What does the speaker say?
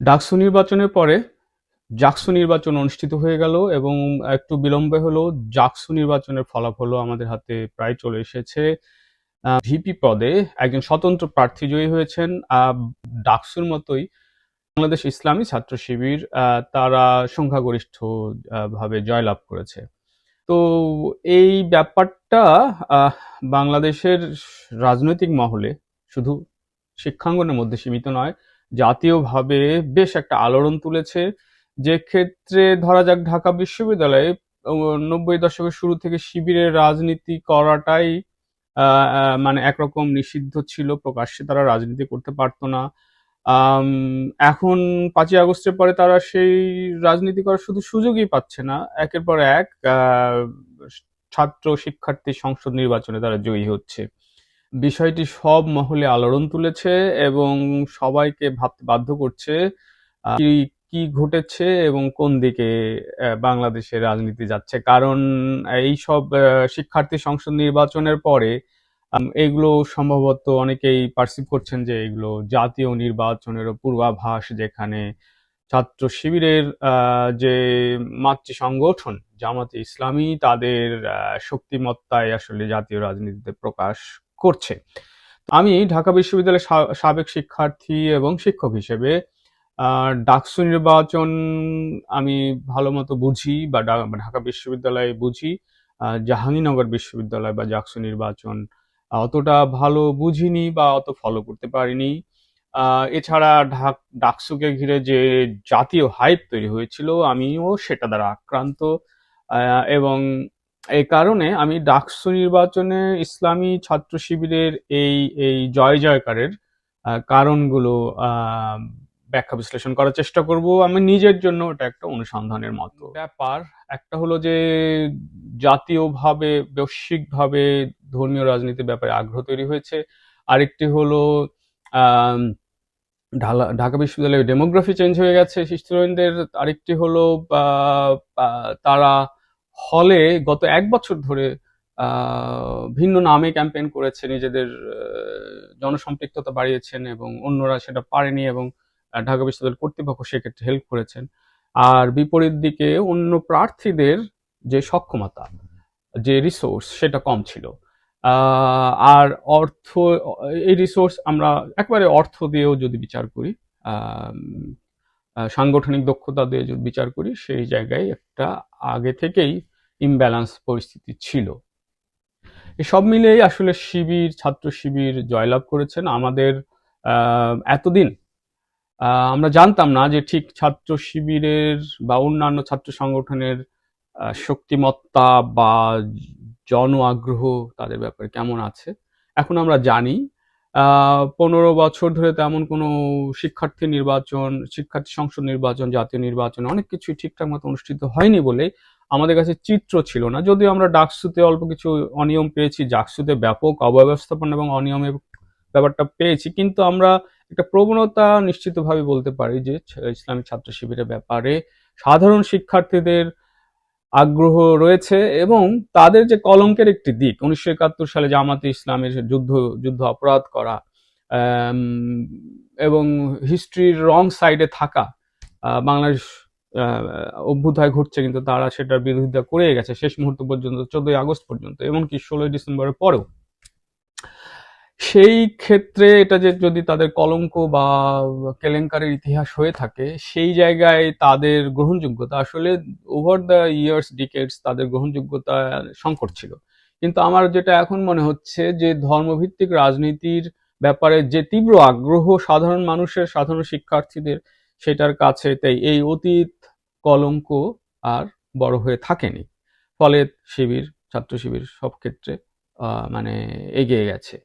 ডাকসু নির্বাচনের পরে জাকসু নির্বাচন অনুষ্ঠিত হয়ে গেল এবং একটু বিলম্বে হলেও জাকসু নির্বাচনের ফলাফলও আমাদের হাতে প্রায় চলে এসেছে। ভিপি পদে একজন স্বতন্ত্র প্রার্থী জয়ী হয়েছেন। ডাকসুর মতোই বাংলাদেশ ইসলামী ছাত্র শিবির তারা সংখ্যাগরিষ্ঠ ভাবে জয়লাভ করেছে। তো এই ব্যাপারটা বাংলাদেশের রাজনৈতিক মহলে শুধু শিক্ষাঙ্গনের মধ্যে সীমিত নয় জাতীয়ভাবে বেশ একটা আলোড়ন তুলেছে। যে ক্ষেত্রে ধরা যাক ঢাকা বিশ্ববিদ্যালয়ে নব্বই দশকের শুরু থেকে শিবিরের রাজনীতি করাটাই মানে একরকম নিষিদ্ধ ছিল, প্রকাশ্যে তারা রাজনীতি করতে পারতো না। এখন পাঁচই আগস্টের পরে তারা সেই রাজনীতি করার শুধু সুযোগই পাচ্ছে না। একের পর এক ছাত্র শিক্ষার্থী সংসদ নির্বাচনে তারা জয়ী হচ্ছে। বিষয়টি সব মহলে আলোড়ন তুলেছে এবং সবাইকে ভাবতে বাধ্য করছে কি ঘটেছে এবং কোন দিকে বাংলাদেশের রাজনীতি যাচ্ছে। কারণ এই সব শিক্ষার্থী সংসদ নির্বাচনের পরে এগুলো সম্ভবত অনেকেই পারসিভ করছেন যে এগুলো জাতীয় নির্বাচনের পূর্বাভাস, যেখানে ছাত্র শিবিরের যে মাতৃ সংগঠন, জামাতে ইসলামী, তাদের শক্তিমত্তায় আসলে জাতীয় রাজনীতিতে প্রকাশ করছে। আমি ঢাকা বিশ্ববিদ্যালয়ের সাবেক শিক্ষার্থী এবং শিক্ষক হিসেবে ডাকসু নির্বাচন আমি ভালো মতো বুঝি বা ঢাকা বিশ্ববিদ্যালয়ে বুঝি জাহাঙ্গীরনগর বিশ্ববিদ্যালয় বা জাকসু নির্বাচন অতটা ভালো বুঝিনি বা অত ফলো করতে পারিনি। এছাড়া ঢাক, ডাকসুকে ঘিরে যে জাতীয় হাইপ তৈরি হয়েছিল, আমিও সেটা দ্বারা আক্রান্ত এবং এই কারণে আমি ডাকসু নির্বাচনে ইসলামী ছাত্র শিবিরের এই এই জয় জয়কারের কারণগুলো ব্যাখ্যা বিশ্লেষণ করার চেষ্টা করব। আমি নিজের জন্য এটা একটা অনুসন্ধানের মতো। ব্যাপার একটা হলো যে, জাতীয়ভাবে, বৈশ্বিকভাবে ধর্মীয় রাজনীতির ব্যাপারে আগ্রহ তৈরি হয়েছে। আরেকটি হলো ঢালা- ঢাকা বিশ্ববিদ্যালয়ের ডেমোগ্রাফি চেঞ্জ হয়ে গেছে স্টুডেন্টদের আরেকটি হলো তারা হলে গত এক বছর ধরে ভিন্ন নামে ক্যাম্পেইন করেছে, নিজেদের জনসম্পৃক্ততা বাড়িয়েছেন এবং অন্যরা সেটা পারেনি এবং ঢাকা বিশ্ববিদ্যালয় কর্তৃপক্ষ সেক্ষেত্রে হেল্প করেছেন। আর বিপরীত দিকে অন্য প্রার্থীদের যে সক্ষমতা, যে রিসোর্স সেটা কম ছিল। আর অর্থ, এই রিসোর্স আমরা একবারে অর্থ দিয়েও যদি বিচার করি সাংগঠনিক দক্ষতা দিয়ে যদি বিচার করি, সেই জায়গায় একটা আগে থেকেই ইমব্যালেন্স পরিস্থিতি ছিল। সব মিলিয়েই আসলে শিবির, ছাত্র শিবির জয়লাভ করেছেন। আমাদের এতদিন আমরা জানতাম না যে ঠিক ছাত্র শিবিরের বা অন্যান্য ছাত্র সংগঠনের শক্তিমত্তা বা জন আগ্রহ তাদের ব্যাপারে কেমন আছে। এখন আমরা জানি পনেরো বছর ধরে তেমন কোনো শিক্ষার্থী নির্বাচন, শিক্ষার্থী সংসদ নির্বাচন, জাতীয় নির্বাচন অনেক কিছুই ঠিকঠাক মতো অনুষ্ঠিত হয়নি বলে আমাদের কাছে চিত্র ছিল না। যদিও আমরা ডাকসুতে অল্প কিছু অনিয়ম পেয়েছি ডাকসুতে ব্যাপক অব্যবস্থাপনা এবং অনিয়মের ব্যাপারটা পেয়েছি, কিন্তু আমরা একটা প্রবণতা নিশ্চিতভাবে বলতে পারি যে ইসলামী ছাত্র শিবিরের ব্যাপারে সাধারণ শিক্ষার্থীদের আগ্রহ রয়েছে এবং তাদের যে কলঙ্কের একটি দিক, উনিশশো একাত্তর সালে জামাতে ইসলামের যুদ্ধ যুদ্ধ অপরাধ করা এবং হিস্ট্রির রং সাইডে থাকা বাংলাদেশ অভ্যুদয় ঘটছে কিন্তু তারা সেটার বিরোধিতা করে গেছে শেষ মুহূর্ত পর্যন্ত, চোদ্দই আগস্ট পর্যন্ত, এমনকি ষোলোই ডিসেম্বরের পরেও। সেই ক্ষেত্রে এটা যে যদি তাদের কলঙ্ক বা কেলেঙ্কারির ইতিহাস হয়ে থাকে, সেই জায়গায় তাদের গ্রহণযোগ্যতা আসলে ওভার দ্য ইয়ার্স ডিকেটস তাদের গ্রহণযোগ্যতা সংকট ছিল। কিন্তু আমার যেটা এখন মনে হচ্ছে যে ধর্মভিত্তিক রাজনীতির ব্যাপারে যে তীব্র আগ্রহ সাধারণ মানুষের, সাধারণ শিক্ষার্থীদের, সেটার কাছে তাই এই অতীত কলঙ্ক আর বড় হয়ে থাকেনি। ফলে শিবির, ছাত্র শিবির সব ক্ষেত্রে মানে এগিয়ে গেছে।